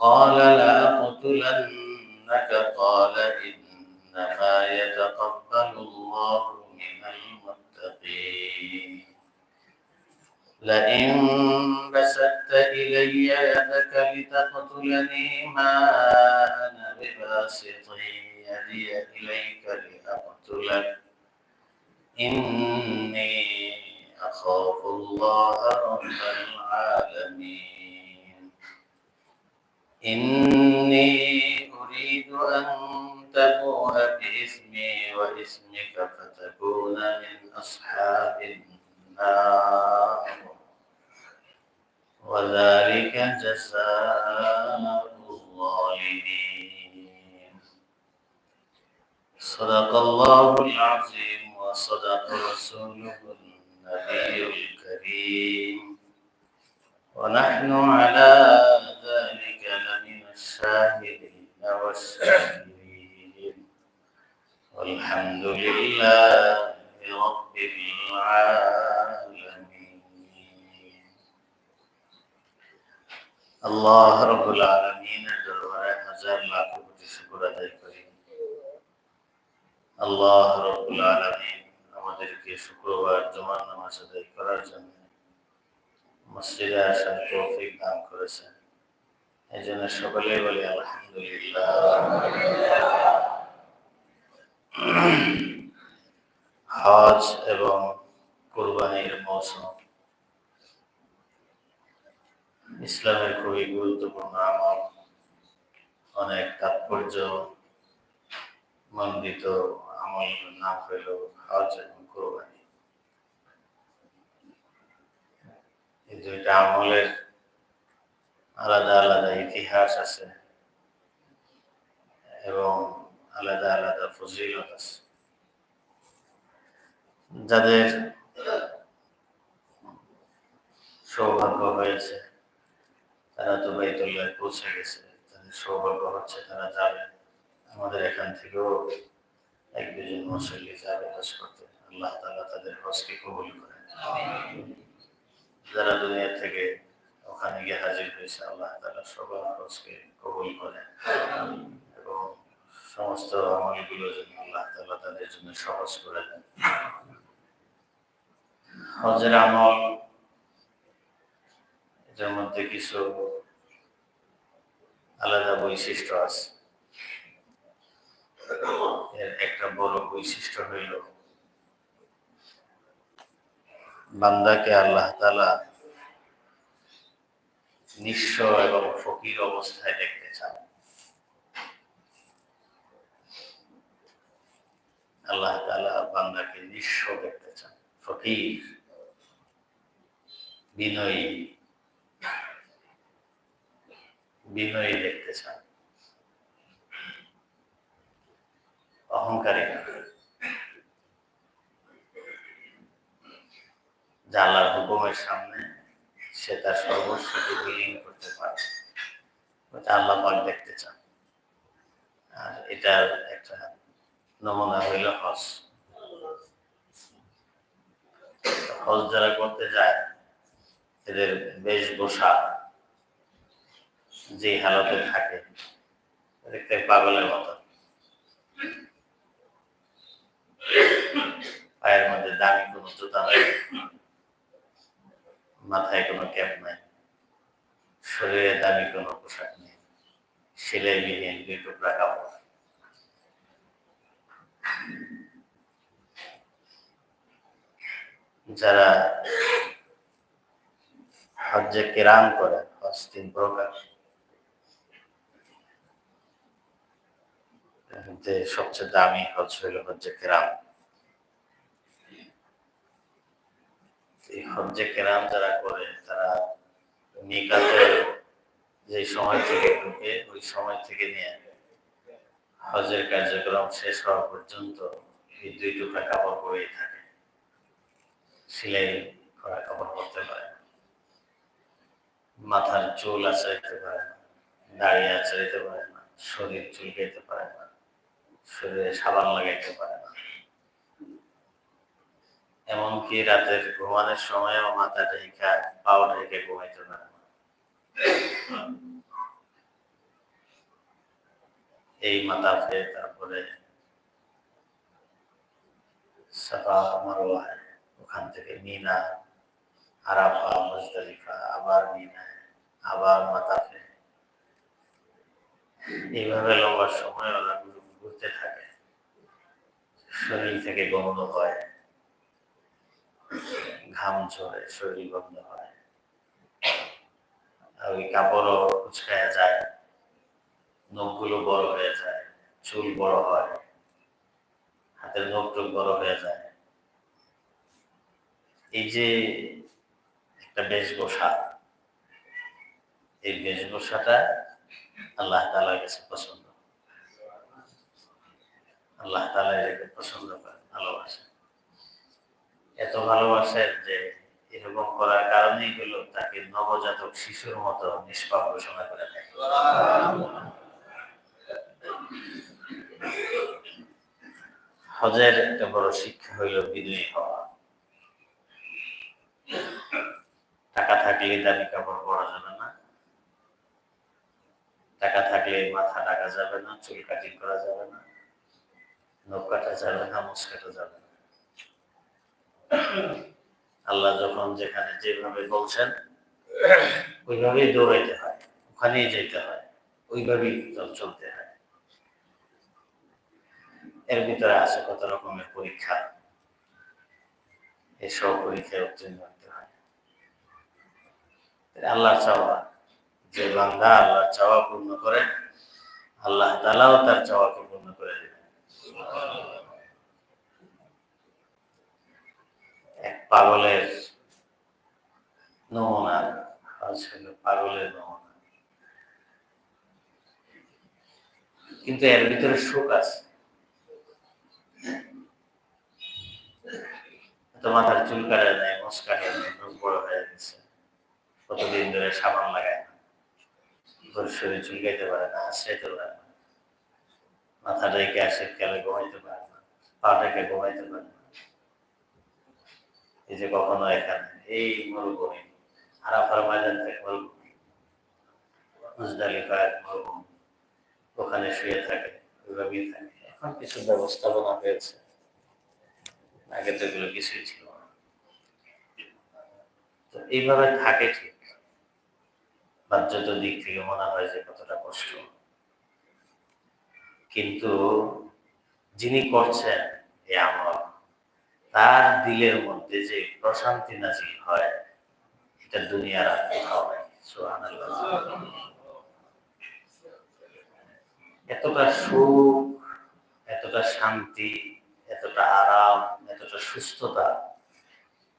قال لأقتلنك قال إنما يتقبل الله من المتقين. لئن بسطت إلي يدك لتقتلني ما أنا بباسط. يدي إليك لأقتلك. إني أخاف الله رب العالمين. إني أريد أن تبوء بإثمي وإثمك فتكون من أصحاب النار. وذلك جزاء الظالمين. صدق الله العظيم وصدق رسوله النبي الكريم. ونحن على الشاهدين والشاكرين والحمد لله رب العالمين الله رب العالمين দরবারে হাজার লাখ কোটি শুকর আদায় করি আল্লাহ রব্বুল আলামিন আমাদেরকে শুক্রবার জুমার নামাজ আদায় করার জন্য মসজিদে আসার তৌফিক দান করেছেন এই জন্য সকলে বলি, আলহামদুলিল্লাহ। হজ এবং কোরবানির মৌসুম ইসলামের খুবই গুরুত্বপূর্ণ আমল। অনেক তাৎপর্য মন্ডিত আমল নাম হইল হজ এবং কোরবানি। এই দুইটা আমলের আলাদা আলাদা ইতিহাস আছে। এবং আলাদা আলাদা ফজিলত আছে। যাদের সৌভাগ্য হয়েছে, তারা তো বাইতুল্লাহ পৌঁছে গেছে। তাদের সৌভাগ্য হচ্ছে, তারা যাবে। আমাদের এখান থেকেও এক দুজন মুসল্লি যাবে হজ করতে। আল্লাহ তালা তাদের হজকে কবুল করে যারা দুনিয়া থেকে ওখানে গিয়ে হাজির হয়েছে, আল্লাহ তালা সবার হজকে কবুল করে। এবং সমস্ত আমলগুলো যেন আল্লাহ তালা তাদের জন্য সহজ করে দেন। হজের আমল, এটার মধ্যে কিছু আলাদা বৈশিষ্ট্য আছে। এর একটা বড় বৈশিষ্ট্য হইল, বান্দাকে আল্লাহ তালা নিঃস্ব এবং ফকির অবস্থায় দেখতে চান। আল্লাহ বান্দাকে নিঃস্ব দেখতে চান। ফকির, বিনয়ী বিনয়ী দেখতে চান। অহংকারী না। আল্লাহর হুকুমের সামনে সে তার সর্বস্বকে বিলীন করতে পারে। ওটা আল্লাহ পাক দেখতে চান। আর এটার একটা নমুনা হইল হজ। হজ যারা করতে যায়, এদের বেশভূষা যে হালতে থাকে দেখতে পাগলের মতো। পায়ের মধ্যে দামি কোনো জুতা নাই। মাথায় কোনো ক্যাপ নাই। শরীরে দামি কোনো পোশাক নেই। সেলাই বিহীন দুই টুকরা কাপড়। যারা হজ্জে কেরাম করে হজ তিন প্রকার সবচেয়ে দামি হজ হইল হজ্জে কেরাম। এই হজ্জে কেরাম যারা করে, তারা যে সময় থেকে ঢুকে, ওই সময় থেকে নিয়ে হজের কার্যক্রম শেষ হওয়া পর্যন্ত এই দুই টুকরা কাপড় পরেই থাকে। সেলাই করা কাপড় পরতে পারে মাথার চুল আচাইতে পারে না, দাড়ি আচাইতে পারে না, শরীর চুল চুলকাইতে পারে না, শরীরে সাবান লাগাইতে পারে এমনকি রাতের ঘুমানোর সময়ও মাথা ঢেকে, পাও ঢেকে ঘুমাইতে পারে এই মাতাফে তারপরে সাফা ওখান থেকে মিনা, আরাফা, মুজদালিফা, আবার মিনায় আবার মাথা মাতাফে এইভাবে লম্বা সময় ওরা ঘুরতে থাকে। শরীর থেকে গন্ধ হয়। ঘাম ঝরে, শরীর বন্ধ হয়। ওই কাপড়ও কুচকায়া যায়, নখগুলো বড় হয়ে যায়, চুল বড় হয়, হাতের নখ টুক বড় হয়ে যায়। এই যে একটা বেশভূষা, এই বেশভূষাটা আল্লাহ তালার কাছে পছন্দ। আল্লাহ তালা এটাকে পছন্দ করেন, ভালোবাসেন। এত ভালোবাসেন যে এরকম করার কারণেই হলো তাকে নবজাতক শিশুর মতো নিষ্পাপ ঘোষণা করে দেয়। হজের একটা বড় শিক্ষা হইল বিনয়ী হওয়া। টাকা থাকলে দামি কাপড় পরা যাবে না। টাকা থাকলে মাথা ডাকা যাবে না, চুল কাটিং করা যাবে না, নখ কাটা যাবে না, মুছ কাটা যাবে আল্লাহ যখন যেখানে যেভাবে বলছেন, ওইভাবেই দৌড়াইতে হয়, ওখানেই যেতে হয়, ওইভাবেই চলতে হয়। এর ভিতরে আছে কত রকমের পরীক্ষা। এসব পরীক্ষায় উত্তীর্ণ হতে হয়। আল্লাহ চাওয়া, যে বান্ধা আল্লাহ চাওয়া পূর্ণ করে, আল্লাহ তালাও তার চাওয়াকে পূর্ণ করে দেবেন। এক পাগলের নমুনা ছিল পাগলের নমুনা। কিন্তু এর ভিতরে সুখ আছে। তো মাথার চুল কাটা নাই মোস কাটা মুখ বড় হয়ে গেছে। কতদিন ধরে সাবান লাগায় না। তোর শরীর চুলকাইতে পারে না হাসতে পারে না। মাথা রেখে আসে, খেলে ঘুমাইতে পারে না, পা রেখে ঘুমাইতে পারে না। এই যে কখনো এখানে, এই মরুভূমি, আরাফার ময়দান থেকে মরুভূমি মুজদালিফা এক মরুভূমি, ওখানে শুয়ে থাকে, ওইভাবেই থাকে। এখন কিছু ব্যবস্থাপনা হয়েছে। আগে তো এগুলো কিছুই ছিল তো এইভাবে থাকে ঠিক। বাহ্যত দিক থেকে মনে হয় যে কতটা কষ্ট। কিন্তু যিনি করছেন এই আমল তার দিলের মধ্যে যে প্রশান্তি নাজিল হয়, এটা দুনিয়ার আর কোথাও নাই। এতটা সুখ, এতটা শান্তি, এতটা আরাম, এতটা সুস্থতা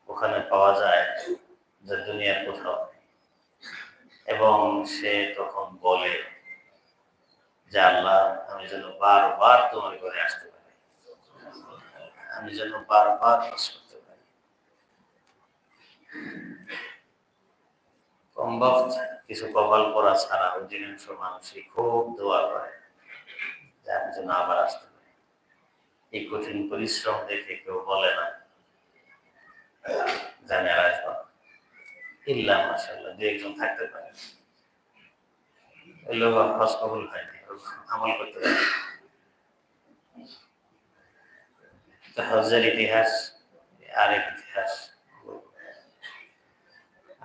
ওখানে পাওয়া যায় যে দুনিয়ার কোথাও এবং সে তখন বলে যে, আল্লাহ, আমি যেন বারবার তোমার ঘরে আসতে আমি যেন বারবার বাস করতে পারি। কম কিছু কপাল করা ছাড়া অধিকাংশ মানুষই খুব দোয়া করে যে আমি যেন আবার আসতে পারি। এই কঠিন পরিশ্রম দেখে কেউ বলে না, জানে আসব ইল্লা মাসাল্লাহ দু একজন থাকতে পারে। আমল করতে পারে। হজের ইতিহাস আরেক ইতিহাস।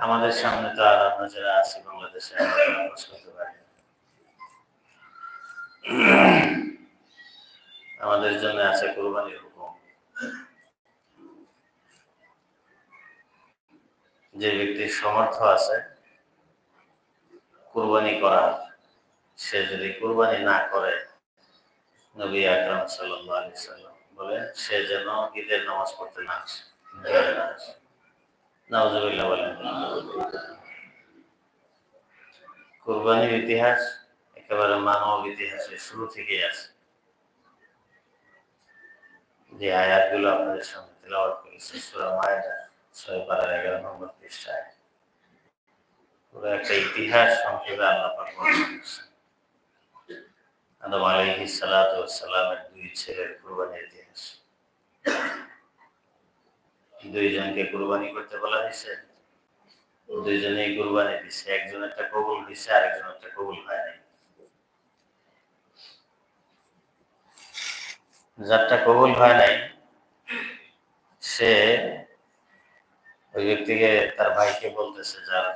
আমাদের সামনে তো আর আমরা যারা আছি বাংলাদেশে আমাদের জন্য আছে কোরবানির হুকুম। যে ব্যক্তির সমর্থ আছে, কোরবানি করার, সে যদি কোরবানি না করে, নবী আকরাম সাল্লাম বলে সে যেন ঈদের নামাজ পড়তে না আসে। নওয়াজুবিল্লাহ বলেন। কোরবানির ইতিহাস একেবারে মানব ইতিহাসের শুরু থেকেই আছে। যে আয়াতগুলো আপনাদের সামনে তেলাওয়াত করেছে, সূরা ছয় পারার এগারো নম্বর পৃষ্ঠায়। পুরো একটা ইতিহাস সংক্ষেপে আল্লাহ পাক আদম আলাইহিস সালাতু সালামের দুই ছেলের কুরবানির ইতিহাস। দুইজনকে কুরবানি করতে বলা হয়েছে। দুইজনেই কুরবানি দিচ্ছে একজনেরটা কবুল হয়েছে, আরেকজনেরটা কবুল হয় নাই। যারটা কবুল হয় নাই, সে ওই ব্যক্তিকে তার ভাইকে বলতেছে, যার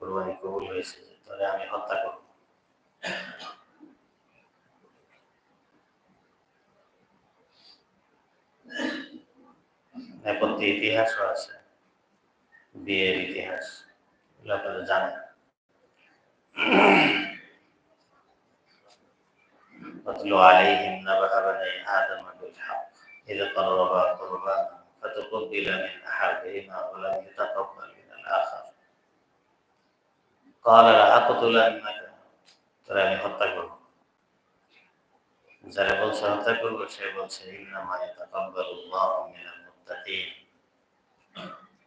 কোরবানি কবুল হয়েছে তাহলে আমি হত্যা করব। নেপথ্যে ইতিহাসও আছে বিয়ের ইতিহাস এগুলো আপনারা জানেন واتل عليهم نبأ بني آدم بالحق إذا قربا قربانا فتقبل من أحدهما ولم يتقبل من الآخر قال لأقتلنك ترى আমি হত্যা করব যারা বলছে হত্যা করবো সে বলছে ইন্নামা ইয়াতাকাব্বালুল্লাহু মিনাল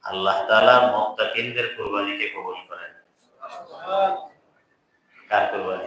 আল্লাহ তাআলা মুত্তাকিনদের কুরবানিকে কবুল করেন। কার কুরবানি?